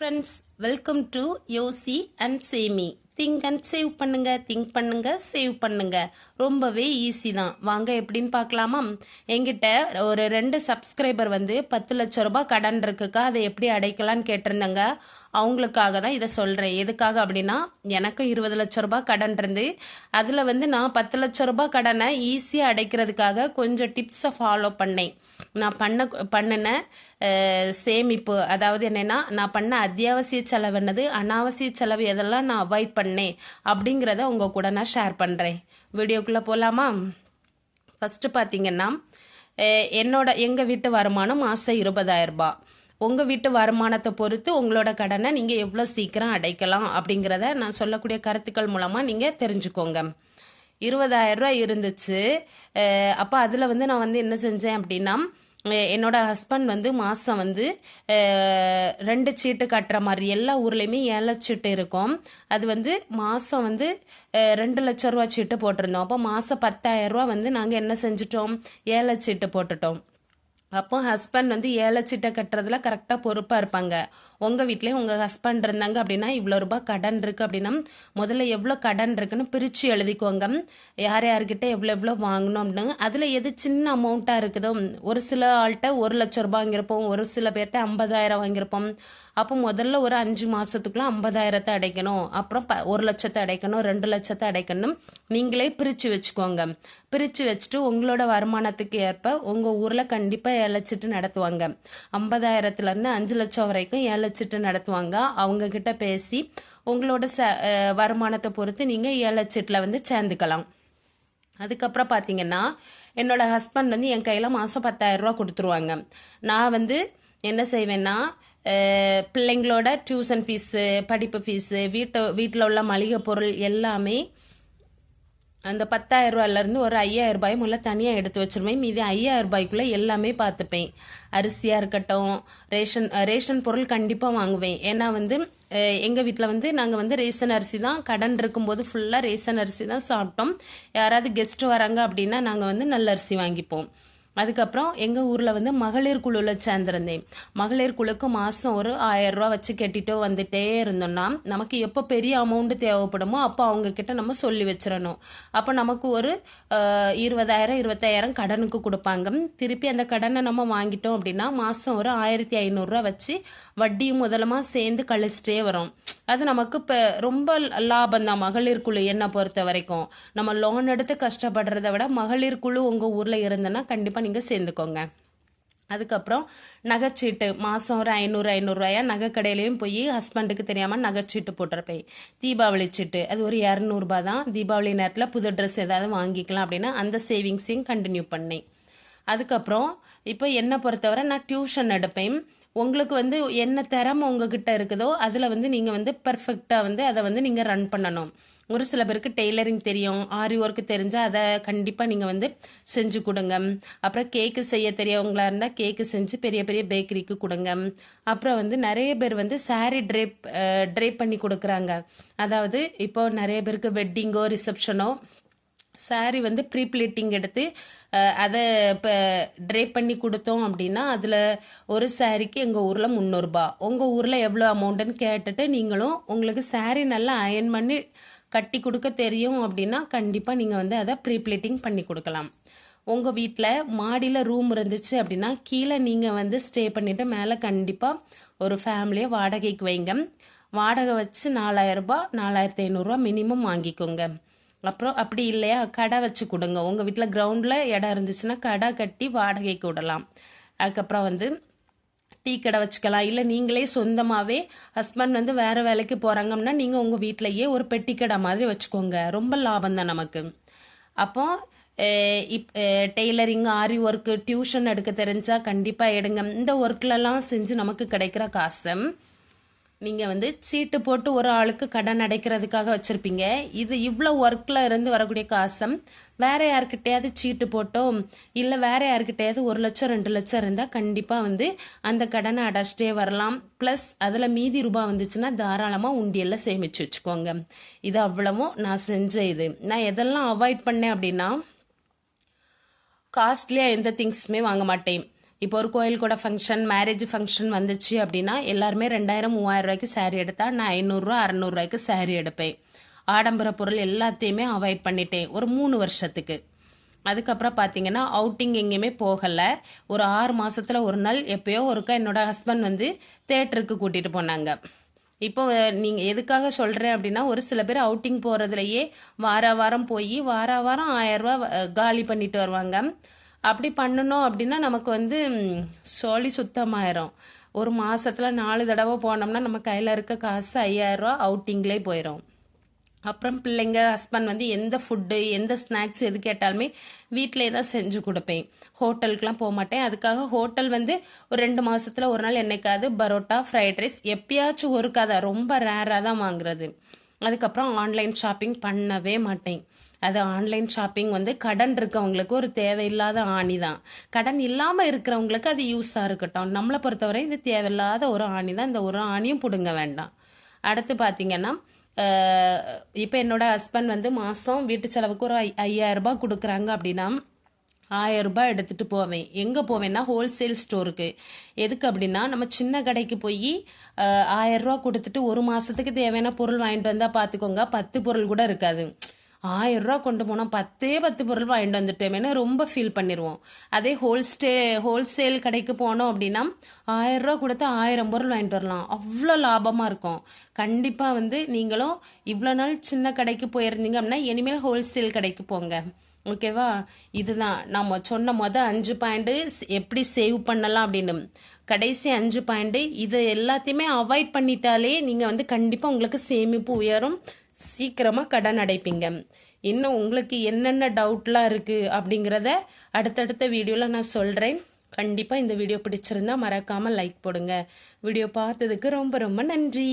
Friends welcome to யோசி and சேமி think and save பண்ணுங்க திங்க் பண்ணுங்க சேவ் பண்ணுங்க. ரொம்பவே ஈஸி தான். வாங்க எப்படின்னு பார்க்கலாமா? எங்கிட்ட ஒரு ரெண்டு சப்ஸ்கிரைபர் வந்து பத்து லட்ச ரூபாய் கடன் இருக்குக்கா? அதை எப்படி அடைக்கலான்னு கேட்டிருந்தாங்க. அவங்களுக்காக தான் இதை சொல்கிறேன் எதுக்காக அப்படின்னா எனக்கும் இருபது லட்ச ரூபாய் கடன் இருந்து அதில் வந்து நான் பத்து லட்ச ரூபாய் கடனை ஈஸியாக அடைக்கிறதுக்காக கொஞ்சம் டிப்ஸை ஃபாலோ பண்ணேன். நான் பண்ண பண்ணின சேமிப்பு அதாவது என்னென்னா நான் பண்ண அத்தியாவசிய செலவு என்னது? அனாவசிய செலவு எதெல்லாம் நான் அவாய்ட் பண்ணேன்? அப்படிங்கிறத உங்கள் கூட நான் ஷேர் பண்ணுறேன் வீடியோக்குள்ளே போகலாமா ஃபஸ்ட்டு பார்த்தீங்கன்னா என்னோட எங்கள் வீட்டு வருமானம் மாதம் இருபதாயிரரூபா உங்கள் வீட்டு வருமானத்தை பொறுத்து உங்களோட கடனை நீங்கள் எவ்வளோ சீக்கிரம் அடைக்கலாம் அப்படிங்கிறத நான் சொல்லக்கூடிய கருத்துக்கள் மூலமாக நீங்கள் தெரிஞ்சுக்கோங்க. இருபதாயிரம் ரூபாய் இருந்துச்சு. அப்போ அதில் வந்து நான் வந்து என்ன செஞ்சேன் அப்படின்னா என்னோட ஹஸ்பண்ட் வந்து மாதம் வந்து ரெண்டு சீட்டு கட்டுற மாதிரி எல்லா ஊர்லேயுமே ஏழை சீட்டு இருக்கும். அது வந்து மாதம் வந்து ரெண்டு லட்ச ரூபா சீட்டு போட்டிருந்தோம். அப்போ மாதம் பத்தாயிரம் ரூபா வந்து நாங்கள் என்ன செஞ்சிட்டோம்? ஏழை சீட்டு போட்டுட்டோம். அப்போ ஹஸ்பண்ட் வந்து ஏழை சிட்டை கட்டுறதுல கரெக்டாக பொறுப்பாக இருப்பாங்க. உங்கள் வீட்லேயும் உங்கள் ஹஸ்பண்ட் இருந்தாங்க அப்படின்னா இவ்வளோ ரூபாய் கடன் இருக்குது அப்படின்னா முதல்ல எவ்வளோ கடன் இருக்குன்னு பிரித்து எழுதிக்கோங்க. யார் யார்கிட்ட எவ்வளோ எவ்வளோ வாங்கணும் அப்படின்னு. அதில் எது சின்ன அமௌண்ட்டாக இருக்குதோ ஒரு சில ஆள்கிட்ட ஒரு லட்ச ரூபாய் வாங்கியிருப்போம் ஒரு சில பேர்கிட்ட ஐம்பதாயிரம் வாங்கியிருப்போம். அப்போ முதல்ல ஒரு அஞ்சு மாதத்துக்குள்ள ஐம்பதாயிரத்தை அடைக்கணும். அப்புறம் ப ஒரு லட்சத்தை அடைக்கணும் ரெண்டு லட்சத்தை அடைக்கணும். நீங்களே பிரித்து வச்சுக்கோங்க. பிரித்து வச்சுட்டு உங்களோட வருமானத்துக்கு ஏற்ப உங்கள் ஊரில் கண்டிப்பாக ஏழைச்சிட்டு நடத்துவாங்க. ஐம்பதாயிரத்துலேருந்து அஞ்சு லட்சம் வரைக்கும் ஏழைச்சிட்டு நடத்துவாங்க. அவங்கக்கிட்ட பேசி உங்களோட ச வருமானத்தை பொறுத்து நீங்கள் ஏழைச்சிட்டில் வந்து சேர்ந்துக்கலாம். அதுக்கப்புறம் பார்த்தீங்கன்னா என்னோட ஹஸ்பண்ட் வந்து என் கையில் மாதம் பத்தாயிரம் ரூபா கொடுத்துருவாங்க. நான் வந்து என்ன செய்வேன்னா பிள்ளைங்களோட டியூஷன் ஃபீஸு படிப்பு ஃபீஸு வீட்டை வீட்டில் உள்ள மளிகை பொருள் எல்லாமே அந்த பத்தாயிரம் ரூபாயிலேருந்து ஒரு ஐயாயிரம் ரூபாயும் உள்ள தனியாக எடுத்து வச்சிருவேன் மீதி ஐயாயிரம் ரூபாய்க்குள்ளே எல்லாமே பார்த்துப்பேன். அரிசியாக இருக்கட்டும் ரேஷன் ரேஷன் பொருள் கண்டிப்பாக வாங்குவேன். ஏன்னா வந்து எங்கள் வீட்டில் வந்து நாங்கள் வந்து ரேஷன் அரிசி தான். கடன் இருக்கும்போது ஃபுல்லாக ரேஷன் அரிசி தான் சாப்பிட்டோம். யாராவது கெஸ்ட் வராங்க அப்படின்னா நாங்கள் வந்து நல்ல அரிசி வாங்கிப்போம். அதுக்கப்புறம் எங்கள் ஊரில் வந்து மகளிர் குழுவில் சேர்ந்திருந்தேன். மகளிர் குழுக்கு மாதம் ஒரு ஆயரூவா வச்சு கட்டிட்டோ வந்துட்டே இருந்தோம்னா நமக்கு எப்போ பெரிய அமௌண்ட்டு தேவைப்படுமோ அப்போ அவங்கக்கிட்ட நம்ம சொல்லி வச்சிடணும். அப்போ நமக்கு ஒரு இருபதாயிரம் இருபத்தாயிரம் கடனுக்கு கொடுப்பாங்க. திருப்பி அந்த கடனை நம்ம வாங்கிட்டோம் அப்படின்னா மாதம் ஒரு ஆயிரத்தி ஐநூறுரூவா வச்சு வட்டியும் முதலமாக சேர்ந்து கழிச்சிட்டே வரும். அது நமக்கு இப்போ ரொம்ப லாபம் தான். மகளிர் குழு என்னை பொறுத்த வரைக்கும். நம்ம லோன் எடுத்து கஷ்டப்படுறத விட மகளிர் குழு உங்கள் ஊரில் இருந்ததுன்னா கண்டிப்பாக நீங்கள் சேர்ந்துக்கோங்க. அதுக்கப்புறம் நகைச்சீட்டு மாதம் ஒரு ஐநூறு ஐநூறுரூவாயா நகை கடையிலையும் போய் ஹஸ்பண்டுக்கு தெரியாமல் நகைச்சீட்டு போட்டிருப்பேன் தீபாவளி சீட்டு அது ஒரு இரநூறுபா தான். தீபாவளி நேரத்தில் புது ட்ரெஸ் ஏதாவது வாங்கிக்கலாம் அப்படின்னா அந்த சேவிங்ஸையும் கண்டினியூ பண்ணேன். அதுக்கப்புறம் இப்போ என்னை பொறுத்தவரை நான் டியூஷன் எடுப்பேன். உங்களுக்கு வந்து என்ன திறமை உங்ககிட்ட இருக்குதோ அதில் வந்து நீங்கள் வந்து பர்ஃபெக்டாக வந்து அதை வந்து நீங்கள் ரன் பண்ணணும். ஒரு சில பேருக்கு டெய்லரிங் தெரியும். ஆரி ஒர்க்கு தெரிஞ்சால் அதை கண்டிப்பாக நீங்கள் வந்து செஞ்சு கொடுங்க. அப்புறம் கேக்கு செய்ய தெரியவங்களா இருந்தால் கேக்கு செஞ்சு பெரிய பெரிய பேக்கரிக்கு கொடுங்க. அப்புறம் வந்து நிறைய பேர் வந்து சாரீ ட்ரேப் ட்ரேப் பண்ணி கொடுக்குறாங்க. அதாவது இப்போ நிறைய பேருக்கு வெட்டிங்கோ ரிசப்ஷனோ saree வந்து ப்ரீ ப்ளீட்டிங் எடுத்து அதை இப்போ ட்ரே பண்ணி கொடுத்தோம் அப்படின்னா அதில் ஒரு சாரீக்கு எங்கள் ஊரில் முந்நூறுபா. உங்கள் ஊரில் எவ்வளோ அமௌண்ட்டுன்னு கேட்டுட்டு நீங்களும் உங்களுக்கு saree நல்லா அயன் பண்ணி கட்டி கொடுக்க தெரியும் அப்படின்னா கண்டிப்பாக நீங்கள் வந்து அதை ப்ரீ ப்ளீட்டிங் பண்ணி கொடுக்கலாம். உங்கள் வீட்டில் மாடியில் ரூம் இருந்துச்சு அப்படின்னா கீழே நீங்கள் வந்து ஸ்டே பண்ணிவிட்டு மேலே கண்டிப்பாக ஒரு ஃபேமிலியை வாடகைக்கு வைங்க. வாடகை வச்சு நாலாயிரரூபா நாலாயிரத்தி ஐநூறுரூவா மினிமம் வாங்கிக்கோங்க. அப்புறம் அப்படி இல்லையா? கடை வச்சு கொடுங்க. உங்கள் வீட்டில் கிரவுண்டில் இடம் இருந்துச்சுன்னா கடை கட்டி வாடகைக்கு விடலாம். அதுக்கப்புறம் வந்து டீ கடை வச்சுக்கலாம். இல்லை நீங்களே சொந்தமாகவே ஹஸ்பண்ட் வந்து வேறு வேலைக்கு போகிறாங்கன்னா நீங்கள் உங்கள் வீட்டிலையே ஒரு பெட்டி கடை மாதிரி வச்சுக்கோங்க. ரொம்ப லாபம் தான் நமக்கு. அப்போ இப் டெய்லரிங் ஆரி ஒர்க்கு டியூஷன் எடுக்க தெரிஞ்சால் கண்டிப்பாக எடுங்க. இந்த ஒர்க்லலாம் செஞ்சு நமக்கு கிடைக்கிற காசு. நீங்கள் வந்து சீட்டு போட்டு ஒரு ஆளுக்கு கடன் அடைக்கிறதுக்காக வச்சுருப்பீங்க. இது இவ்வளோ ஒர்க்கில் இருந்து வரக்கூடிய காசம். வேறு யார்கிட்டயாவது சீட்டு போட்டோ இல்லை வேறு யார்கிட்டயாவது ஒரு லட்சம் ரெண்டு லட்சம் இருந்தால் கண்டிப்பாக வந்து அந்த கடனை அடைச்சிட்டே வரலாம். ப்ளஸ் அதில் மீதி ரூபா வந்துச்சுன்னா தாராளமாக உண்டியலில் சேமித்து வச்சுக்கோங்க. இது அவ்வளவும் நான் செஞ்ச இது. நான் எதெல்லாம் அவாய்ட் பண்ணேன் அப்படின்னா காஸ்ட்லியாக எந்த திங்ஸுமே வாங்க மாட்டேன். இப்போ ஒரு கோயில் கூட ஃபங்க்ஷன் மேரேஜ் ஃபங்க்ஷன் வந்துச்சு அப்படின்னா எல்லாருமே ரெண்டாயிரம் மூவாயிரம் ரூபாய்க்கு saree எடுத்தா நான் ஐநூறுரூவா அறநூறுவாய்க்கு saree எடுப்பேன். ஆடம்பர பொருள் எல்லாத்தையுமே அவாய்ட் பண்ணிட்டேன் ஒரு மூணு வருஷத்துக்கு. அதுக்கப்புறம் பார்த்தீங்கன்னா அவுட்டிங் எங்கேயுமே போகலை. ஒரு ஆறு மாதத்தில் ஒரு நாள் எப்போயோ ஒருக்கா என்னோட ஹஸ்பண்ட் வந்து தேட்டருக்கு கூட்டிகிட்டு போனாங்க. இப்போ நீங்கள் எதுக்காக சொல்கிறேன் அப்படின்னா ஒரு சில பேர் அவுட்டிங் போகிறதுலையே வார வாரம் போய் வார வாரம் ஆயிரம் காலி பண்ணிட்டு வருவாங்க. அப்படி பண்ணணும் அப்படின்னா நமக்கு வந்து ம், சோழி சுத்தமாயிரும். ஒரு மாசத்துல நாலு தடவை போனோம்னா நம்ம கையில் இருக்க காசு ஐயாயிரம் ரூபா அவுட்டிங்லேயே போயிடும் அப்புறம் பிள்ளைங்க ஹஸ்பண்ட் வந்து எந்த ஃபுட்டு எந்த ஸ்நாக்ஸ் எது கேட்டாலுமே வீட்டிலே தான் செஞ்சு கொடுப்பேன். ஹோட்டலுக்குலாம் போக மாட்டேன். அதுக்காக ஹோட்டல் வந்து ஒரு ரெண்டு மாதத்தில் ஒரு நாள் என்னைக்காவது பரோட்டா ஃப்ரைட் ரைஸ் எப்பயாச்சும் ஒருக்காதான் ரொம்ப ரேராக தான் வாங்குறது. அதுக்கப்புறம் ஆன்லைன் ஷாப்பிங் பண்ணவே மாட்டேன். அது ஆன்லைன் ஷாப்பிங் வந்து கடன் இருக்கவங்களுக்கு ஒரு தேவையில்லாத ஆணி தான் கடன் இல்லாமல் இருக்கிறவங்களுக்கு அது யூஸாக இருக்கட்டும். நம்மளை பொறுத்தவரை இது தேவையில்லாத ஒரு ஆணி தான் இந்த ஒரு ஆணியும் பிடுங்க வேண்டாம். அடுத்து பார்த்தீங்கன்னா இப்போ என்னோட ஹஸ்பண்ட் வந்து மாதம் வீட்டு செலவுக்கு ஒரு ஐ ஐயாயிரரூபா கொடுக்குறாங்க அப்படின்னா ஆயிரம் ரூபாய் எடுத்துட்டு போவேன். எங்கே போவேன்னா ஹோல்சேல் ஸ்டோருக்கு எதுக்கு அப்படின்னா நம்ம சின்ன கடைக்கு போய் ஆயிரம் ரூபா கொடுத்துட்டு ஒரு மாதத்துக்கு தேவையான பொருள் வாங்கிட்டு வந்தால் பார்த்துக்கோங்க பத்து பொருள் கூட இருக்காது. ஆயிரம் ரூபா கொண்டு போனால் பத்தே பத்து பொருள் வாங்கிட்டு வந்துட்டோமேனு ரொம்ப ஃபீல் பண்ணிடுவோம் அதே ஹோல்ஸ்டே ஹோல்சேல் கடைக்கு போனோம் அப்படின்னா ஆயிரம் ரூபா கொடுத்து ஆயிரம் பொருள் வாங்கிட்டு வரலாம். அவ்வளோ லாபமாக இருக்கும். கண்டிப்பாக வந்து நீங்களும் இவ்வளோ நாள் சின்ன கடைக்கு போயிருந்தீங்க அப்படின்னா இனிமேல் ஹோல்சேல் கடைக்கு போங்க. ஓகேவா இதுதான். நம்ம சொன்ன மொதல் அஞ்சு பாயிண்ட்டு எப்படி சேவ் பண்ணலாம் அப்படின்னு. கடைசி அஞ்சு பாயிண்ட்டு இது எல்லாத்தையுமே அவாய்ட் பண்ணிட்டாலே நீங்கள் வந்து கண்டிப்பாக உங்களுக்கு சேமிப்பு உயரும். சீக்கிரமாக கடன் அடைப்பீங்க. இன்னும் உங்களுக்கு என்னென்ன டவுட்லாம் இருக்குது அப்படிங்கிறத அடுத்தடுத்த வீடியோவில் நான் சொல்கிறேன் கண்டிப்பாக இந்த வீடியோ பிடிச்சிருந்தா மறக்காமல் லைக் போடுங்க. வீடியோ பார்த்ததுக்கு ரொம்ப ரொம்ப நன்றி.